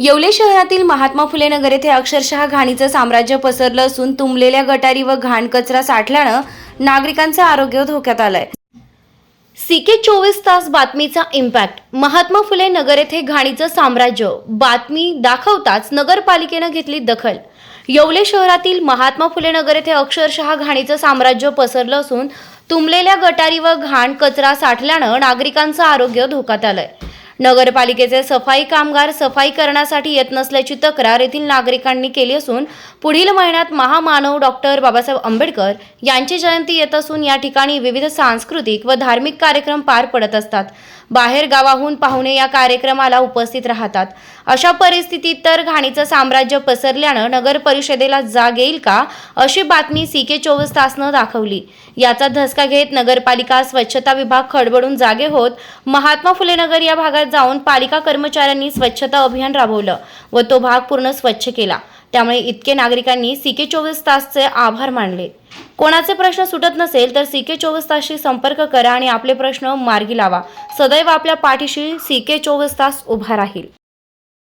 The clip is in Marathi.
येवले शहरातील महात्मा फुले नगर येथे अक्षरशः घाणीचं साम्राज्य पसरलं असून तुंबलेल्या गटारी व घाण कचरा साठल्यानं नागरिकांचं आरोग्य धोक्यात आलंय. सीके चोवीस तास बातमीचा इम्पॅक्ट महात्मा फुले नगर येथे घाणीचं साम्राज्य. बातमी दाखवताच नगरपालिकेनं घेतली दखल. येवले शहरातील महात्मा फुले नगर येथे अक्षरशः घाणीचं साम्राज्य पसरलं असून तुंबलेल्या गटारी व घाण कचरा साठल्यानं नागरिकांचं आरोग्य धोक्यात आलंय. नगरपालिकेचे सफाई कामगार सफाई करण्यासाठी येत नसल्याची तक्रार येथील नागरिकांनी केली असून पुढील महिन्यात महामानव डॉक्टर बाबासाहेब आंबेडकर यांची जयंती येत असून या ठिकाणी विविध सांस्कृतिक व धार्मिक कार्यक्रम पार पडत असतात. बाहेर गावाहून पाहुणे या कार्यक्रमाला उपस्थित राहतात. अशा परिस्थितीत तर घाणीचं साम्राज्य पसरल्यानं नगर परिषदेला जाग येईल का अशी बातमी सी के चोवीस तासनं दाखवली. याचा धसका घेत नगरपालिका स्वच्छता विभाग खडबडून जागे होत महात्मा फुले नगर या भागात जाऊन पालिका कर्मचाऱ्यांनी स्वच्छता अभियान राबवलं व तो भाग पूर्ण स्वच्छ केला. त्यामुळे इतके नागरिकांनी सी के चोवीस तासचे आभार मानले. कोणाचे प्रश्न सुटत नसेल तर सी के चोवीस तासशी संपर्क करा आणि आपले प्रश्न मार्गी लावा. सदैव आपल्या पाठीशी सी के चोवीस तास उभा राहील.